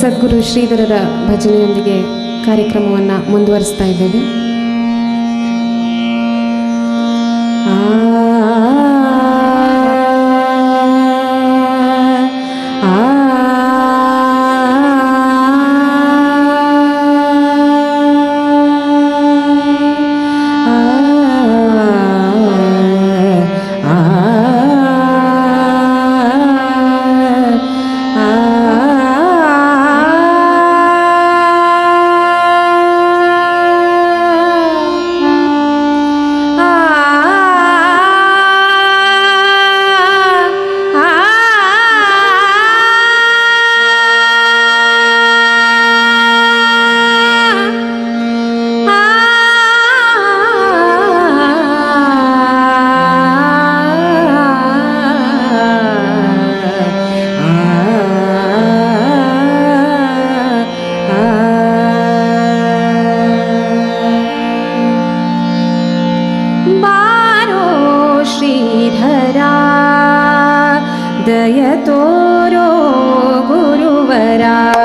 ಸದ್ಗುರು ಶ್ರೀಧರರ ಭಜನೆಯೊಂದಿಗೆ ಕಾರ್ಯಕ್ರಮವನ್ನು ಮುಂದುವರಿಸ್ತಾ ಇದ್ದೇವೆ. धरा। दयतोरो गुरुवरा।